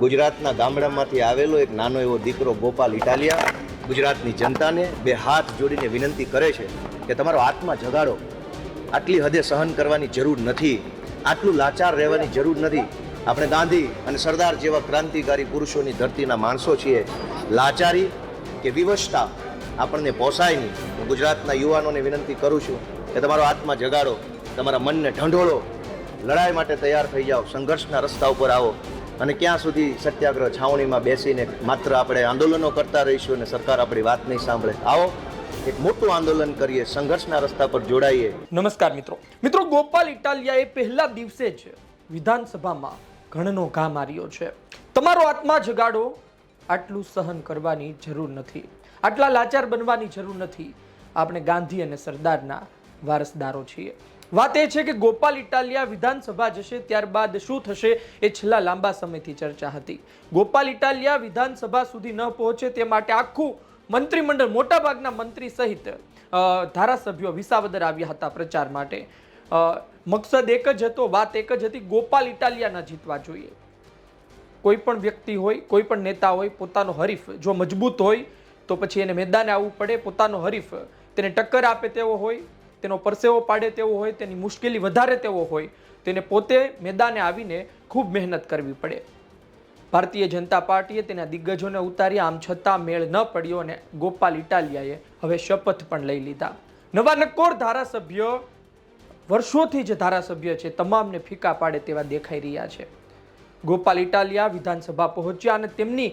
ગુજરાતના ગામડામાંથી આવેલો એક નાનો એવો દીકરો ગોપાલ ઇટાલિયા ગુજરાતની જનતાને બે હાથ જોડીને વિનંતી કરે છે કે તમારો આત્મા જગાડો. આટલી હદે સહન કરવાની જરૂર નથી. આટલું લાચાર રહેવાની જરૂર નથી. આપણે ગાંધી અને સરદાર જેવા ક્રાંતિકારી પુરુષોની ધરતીના માણસો છીએ. લાચારી કે વિવશતા આપણને પોસાય નહીં. હું ગુજરાતના યુવાનોને વિનંતી કરું છું કે તમારો આત્મા જગાડો. તમારા મનને ઢંઢોળો. લડાઈ માટે તૈયાર થઈ જાઓ. સંઘર્ષના રસ્તા ઉપર આવો. અને ક્યાં સુધી સત્યાગ્રહ છાવણીમાં બેસીને માત્ર આપણે આંદોલનો કરતા રહીશું અને સરકાર આપણી વાત નહીં સાંભળે. આવો, એક મોટું આંદોલન કરીએ, સંઘર્ષના રસ્તા પર જોડાઈએ. નમસ્કાર મિત્રો. મિત્રો, ગોપાલ ઇટાલિયાએ પહેલા દિવસે જ વિધાનસભામાં ઘણનો ઘા માર્યો છે. તમારો આત્મા જગાડો. આટલું સહન કરવાની જરૂર નથી. આટલા લાચાર બનવાની જરૂર નથી. આપણે ગાંધી અને સરદારના વારસદારો છીએ. વાત એ છે કે ગોપાલ ઇટાલિયા વિધાનસભા જશે, ત્યારબાદ શું થશે એ છેલ્લા લાંબા સમયથી ચર્ચા હતી. ગોપાલ ઇટાલિયા વિધાનસભા સુધી ન પહોંચે તે માટે આખું મંત્રીમંડળ મોટાભાગના મંત્રી સહિત ધારાસભ્યો વિસાવદર આવ્યા હતા પ્રચાર માટે. મકસદ એક જ હતો, વાત એક જ હતી, ગોપાલ ઇટાલિયા ન જીતવા જોઈએ. કોઈ પણ વ્યક્તિ હોય, કોઈ પણ નેતા હોય, પોતાનો હરીફ જો મજબૂત હોય, તો પછી એને મેદાને આવવું પડે, પોતાનો હરીફ તેને ટક્કર આપે તેવો હોય તેનો પરસેવો પાડે તેવો હોય, તેની મુશ્કેલી વધારે તેવો હોય, તેને પોતે મેદાને આવીને ખૂબ મહેનત કરવી પડે. ભારતીય જનતા પાર્ટીએ તેના દિગ્ગજોને ઉતારી આમ છતાં મેળ ન પડ્યો અને ગોપાલ ઇટાલિયાએ હવે શપથ પણ લઈ લીધા. નવા નક્કોર ધારાસભ્ય, વર્ષોથી જે ધારાસભ્ય છે, તમામને ફીકા પાડે તેવા દેખાઈ રહ્યા છે. ગોપાલ ઇટાલિયા વિધાનસભા પહોંચ્યા અને તેમની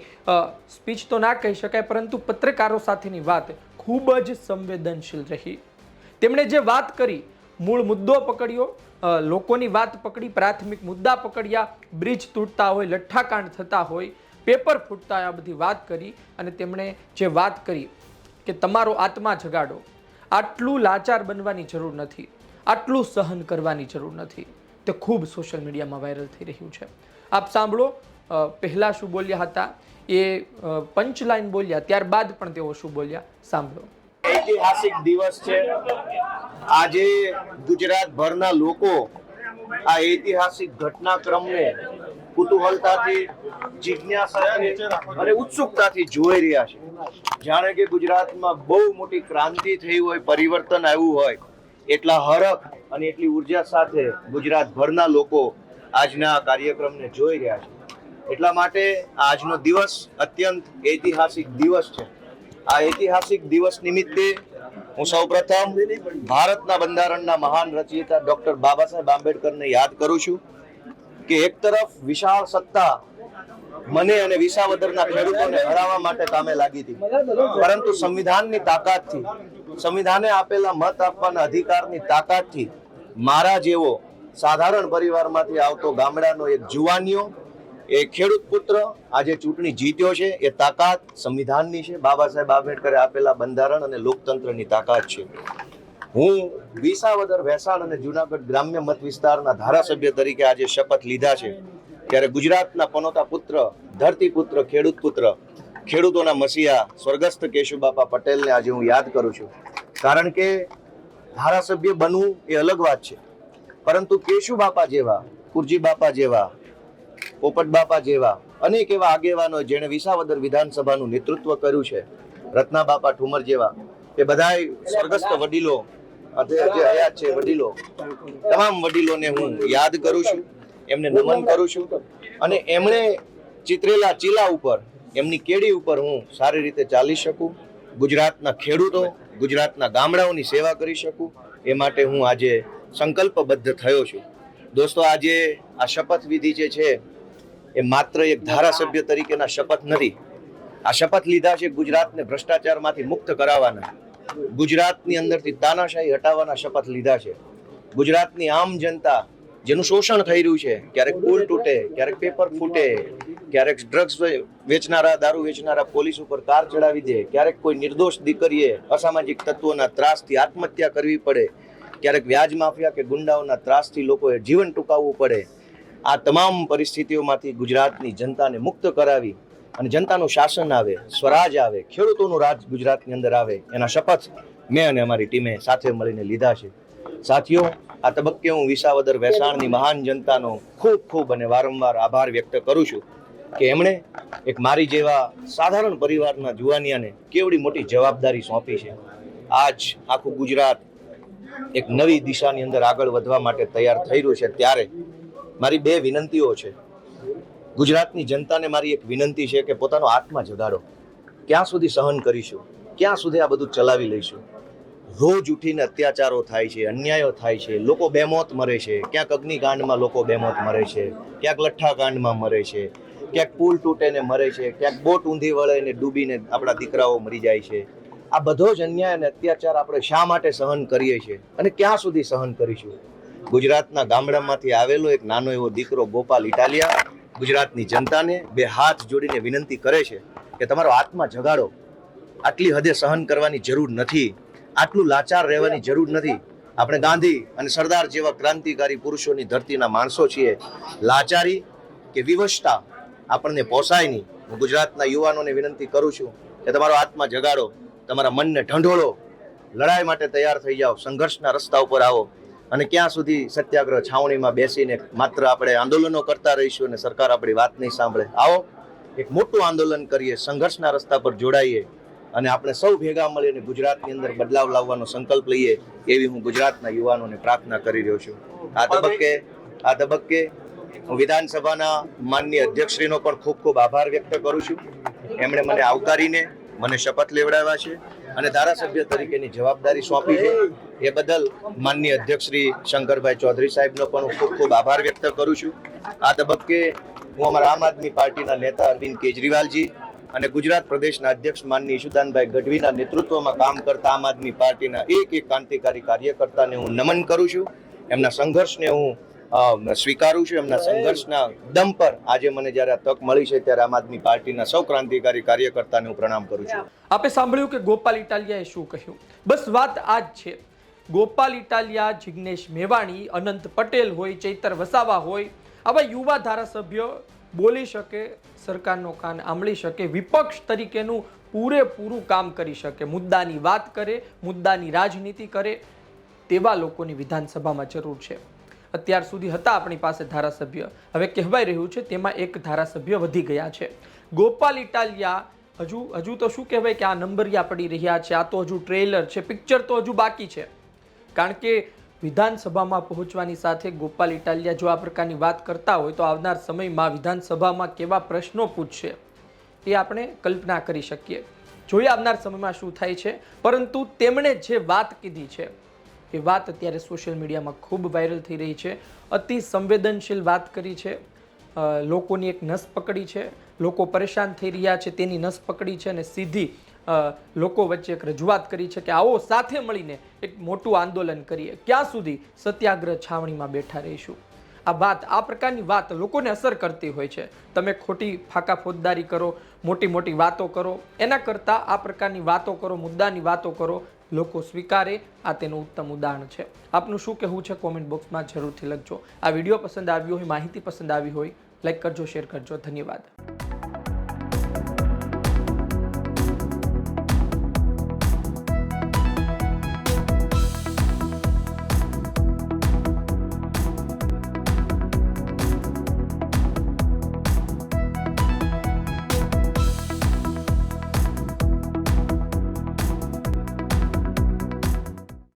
સ્પીચ તો ના કહી શકાય, પરંતુ પત્રકારો સાથેની વાત ખૂબ જ સંવેદનશીલ રહી. તેમણે જે વાત કરી, મૂળ મુદ્દો પકડ્યો લોકોની વાત પકડી, પ્રાથમિક મુદ્દા પકડ્યા, બ્રિજ તૂટતા હોય, લઠ્ઠાકાંડ થતા હોય, પેપર ફૂટતા આ બધી વાત કરી અને તેમણે જે વાત કરી કે તમારો આત્મા જગાડો, આટલું લાચાર બનવાની જરૂર નથી, આટલું સહન કરવાની જરૂર નથી. તે ખૂબ સોશિયલ મીડિયામાં વાયરલ થઈ રહ્યું છે. આપ સાંભળો પહેલાં શું બોલ્યા હતા, એ પંચલાઈન બોલ્યા, ત્યારબાદ પણ તેઓ શું બોલ્યા, સાંભળો. ઐતિહાસિક દિવસ છે. આજે ગુજરાતભરના લોકો આ ઐતિહાસિક ઘટનાક્રમને કુતૂહલતાથી, જિજ્ઞાસાથી અને ઉત્સુકતાથી જોઈ રહ્યા છે. જાણે કે ગુજરાતમાં બહુ મોટી ક્રાંતિ થઈ હોય, પરિવર્તન આવ્યું હોય, એટલા હરખ અને એટલી ઊર્જા સાથે ગુજરાતભરના લોકો આજના કાર્યક્રમને જોઈ રહ્યા છે. એટલા માટે આજનો દિવસ અત્યંત ઐતિહાસિક દિવસ છે. આ ઐતિહાસિક દિવસ નિમિત્તે હું સૌપ્રથમ ભારતના બંધારણના મહાન રચયિતા ડોક્ટર બાબા સાહેબ આંબેડકરને યાદ કરું છું કે એક તરફ વિશાળ સત્તા મને અને વિસાવદરના ખેડૂતોને હરાવવા માટે કામે લાગી હતી. પરંતુ સંવિધાનની તાકાતથી, સંવિધાને આપેલા મત આપવાના અધિકારની તાકાતથી મારા જેવો સાધારણ પરિવારમાંથી આવતો ગામડાનો એક જુવાનીઓ એ ખેડૂત પુત્ર આજે ચૂંટણી જીત્યો છે, એ તાકાત સંવિધાનની છે. બાબા સાહેબ આંબેડકરે આપેલા બંધારણ અને લોકતંત્રની તાકાત છે. હું વિસાવદર વેસાણ અને જુનાગઢ ગ્રામ્ય મત વિસ્તારના ધારાસભ્ય તરીકે આજે શપથ લીધા છે. ત્યારે ગુજરાતના પનોતા પુત્ર, ધરતી પુત્ર, ખેડૂત પુત્ર, ખેડૂતોના મસીહા સ્વર્ગસ્થ કેશુબાપા પટેલને આજે હું યાદ કરું છું. કારણ કે ધારાસભ્ય બનવું એ અલગ વાત છે. પરંતુ કેશુબાપા જેવા કુરજી બાપા જેવા પોપટ બાપા જેવા અનેક એવા આગેવાનો જેણે વિસાવદર વિધાનસભાનું નેતૃત્વ કર્યું છે. રત્ના બાપા ઠુમર જેવા. એ બધાય સ્વર્ગસ્થ વડીલો જે હયાત છે વડીલો. તમામ વડીલોને હું યાદ કરું છું, એમને નમન કરું છું. અને એમણે ચિતરેલા ચીલા ઉપર, એમની કેડી ઉપર હું સારી રીતે ચાલી શકું, ગુજરાતના ખેડૂતો, ગુજરાતના ગામડાઓની સેવા કરી શકું, એ માટે હું આજે સંકલ્પબદ્ધ થયો છું. દોસ્તો, આજે આ શપથ વિધિ જે છે એ માત્ર એક ધારાસભ્ય તરીકેના શપથ નથી. આ શપથ લીધા છે ગુજરાતને ભ્રષ્ટાચારમાંથી મુક્ત કરાવવાના. ગુજરાતની અંદરથી તાનાશાહી હટાવવાના શપથ લીધા છે. ગુજરાતની આમ જનતા, જેનું શોષણ થઈ રહ્યું છે, ક્યારેક પુલ તૂટે, ક્યારેક પેપર ફૂટે, ક્યારેક ડ્રગ્સ વેચનારા, દારૂ વેચનારા પોલીસ ઉપર કાર ચડાવી દે, ક્યારેક કોઈ નિર્દોષ દીકરીએ અસામાજિક તત્વોના ત્રાસથી આત્મહત્યા કરવી પડે, ક્યારેક વ્યાજ માફિયા કે ગુંડાઓના ત્રાસથી લોકોએ જીવન ટૂંકાવવું પડે આ તમામ પરિસ્થિતિઓમાંથી ગુજરાતની જનતાને મુક્ત કરાવી અને જનતાનું શાસન આવે, સ્વરાજ આવે, ખેડૂતોનું રાજ ગુજરાતની અંદર આવે, એના શપથ મેં અને અમારી ટીમે સાથે મળીને લીધા છે. સાથીઓ, આ તબક્કે હું વિસાવદર વેસાણની મહાન જનતાનો ખૂબ ખૂબ અને વારંવાર આભાર વ્યક્ત કરું છું કે એમણે એક મારી જેવા સાધારણ પરિવારના જુવાનિયાને કેવડી મોટી જવાબદારી સોંપી છે. આજ આખું ગુજરાત એક નવી દિશાની અંદર આગળ વધવા માટે તૈયાર થઈ રહ્યું છે. ત્યારે મારી બે વિનંતીઓ છે. ગુજરાતની જનતાને મારી એક વિનંતી છે કે પોતાનો આત્મા જગાડો. ક્યાં સુધી સહન કરીશું? ક્યાં સુધી આ બધું ચલાવી લઈશું? રોજ ઉઠીને અત્યાચારો થાય છે, અન્યાયો થાય છે, લોકો બેમોત મરે છે, ક્યાંક અગ્નિકાંડમાં લોકો બેમોત મરે છે, ક્યાંક લઠ્ઠાકાંડમાં મરે છે, ક્યાંક પુલ તૂટે ને મરે છે, ક્યાંક બોટ ઊંધી વળે ને ડૂબીને આપણા દીકરાઓ મરી જાય છે. આ બધો જ અન્યાય અને અત્યાચાર આપણે શા માટે સહન કરીએ છીએ અને ક્યાં સુધી સહન કરીશું? ગુજરાતના ગામડામાંથી આવેલો એક નાનો એવો દીકરો ગોપાલ ઇટાલિયા ગુજરાતની જનતાને બે હાથ જોડીને વિનંતી કરે છે કે તમારો આત્મા જગાડો. આટલી હદે સહન કરવાની જરૂર નથી. આટલું લાચાર રહેવાની જરૂર નથી. આપણે ગાંધી અને સરદાર જેવા ક્રાંતિકારી પુરુષોની ધરતીના માણસો છીએ. લાચારી કે વિવશતા આપણને પોસાય નહીં. હું ગુજરાતના યુવાનોને વિનંતી કરું છું કે તમારો આત્મા જગાડો. તમારા મનને ઢંઢોળો. લડાઈ માટે તૈયાર થઈ જાઓ. સંઘર્ષના રસ્તા ઉપર આવો. અને ક્યાં સુધી સત્યાગ્રહ છાવણીમાં બેસીને માત્ર આપણે આંદોલનો કરતા રહીશું અને સરકાર આપણી વાત નહીં સાંભળે. આવો એક મોટું આંદોલન કરીએ સંઘર્ષના રસ્તા પર જોડાઈએ અને આપણે સૌ ભેગા મળીને ગુજરાતની અંદર બદલાવ લાવવાનો સંકલ્પ લઈએ એવી હું ગુજરાતના યુવાનોને પ્રાર્થના કરી રહ્યો છું. આ તબક્કે આ તબક્કે હું વિધાનસભાના માનનીય અધ્યક્ષશ્રીનો પણ ખૂબ ખૂબ આભાર વ્યક્ત કરું છું. એમણે મને આવકારીને મને શપથ લેવડાવ્યા છે. અને ધારાસભ્ય તરીકેની જવાબદારી સોંપી છે. એ બદલ માનનીય અધ્યક્ષ શ્રી શંકરભાઈ ચૌધરી સાહેબનો પણ હું ખૂબ ખૂબ આભાર વ્યક્ત કરું છું. આ તબક્કે હું અમારા આમ આદમી પાર્ટીના નેતા અરવિંદ કેજરીવાલજી અને ગુજરાત પ્રદેશના અધ્યક્ષ માનની ઈશુદાનભાઈ ગઢવીના નેતૃત્વમાં કામ કરતા આમ આદમી પાર્ટીના એક એક ક્રાંતિકારી કાર્યકર્તાને હું નમન કરું છું. એમના સંઘર્ષને હું સ્વીકારું છું એમના સંઘર્ષના દમ પર. આજે મને જ્યારે તક મળી છે ત્યારે આમ આદમી પાર્ટીના સૌ ક્રાંતિકારી કાર્યકર્તાને હું પ્રણામ કરું છું. આપે સાંભળ્યું કે ગોપાલ ઇટાલિયાએ શું કહ્યું? બસ વાત આ જ છે. ગોપાલ ઇટાલિયા, જિગ્નેશ મેવાણી, અનંત પટેલ હોય, ચૈતર વસાવા હોય, આવા યુવા ધારાસભ્ય બોલી શકે, સરકારનો કાન આંબળી શકે, વિપક્ષ તરીકેનું પૂરેપૂરું કામ કરી શકે, મુદ્દાની વાત કરે, મુદ્દાની રાજનીતિ કરે, તેવા લોકોની વિધાનસભામાં જરૂર છે. અત્યાર સુધી હતા આપણી પાસે ધારાસભ્ય. હવે કહેવાય રહ્યું છે તેમાં એક ધારાસભ્ય વધી ગયા છે. ગોપાલ ઇટાલિયા, હજુ હજુ તો શું કહેવાય કે આ નંબરિયા પડી રહ્યા છે? આ તો હજુ ટ્રેલર છે. પિક્ચર તો હજુ બાકી છે. કારણ કે વિધાનસભામાં પહોંચવાની સાથે ગોપાલ ઇટાલિયા જો આ પ્રકારની વાત કરતા હોય તો આવનાર સમયમાં વિધાનસભામાં કેવા પ્રશ્નો પૂછશે એ આપણે કલ્પના કરી શકીએ. જોઈએ આવનાર સમયમાં શું થાય છે. પરંતુ તેમણે જે વાત કીધી છે એ વાત અત્યારે સોશિયલ મીડિયામાં ખૂબ વાયરલ થઈ રહી છે. અતિ સંવેદનશીલ વાત કરી છે. લોકોની એક નસ પકડી છે. લોકો પરેશાન થઈ રહ્યા છે, તેની નસ પકડી છે અને સીધી લોકો વચ્ચે એક રજૂઆત કરી છે કે આવો સાથે મળીને એક મોટું આંદોલન કરીએ. ક્યાં સુધી સત્યાગ્રહ છાવણીમાં બેઠા રહીશું? આ વાત, આ પ્રકારની વાત લોકોને અસર કરતી હોય છે. તમે ખોટી ફાકા ફોજદારી કરો, મોટી મોટી વાતો કરો. એના કરતાં આ પ્રકારની વાતો કરો, મુદ્દાની વાતો કરો લોકો સ્વીકારે, આ તેનું ઉત્તમ ઉદાહરણ છે. આપનું શું કહેવું છે કોમેન્ટ બોક્સમાં જરૂરથી લખજો. આ વીડિયો પસંદ આવ્યો હોય, માહિતી પસંદ આવી હોય, લાઈક કરજો, શેર કરજો. ધન્યવાદ.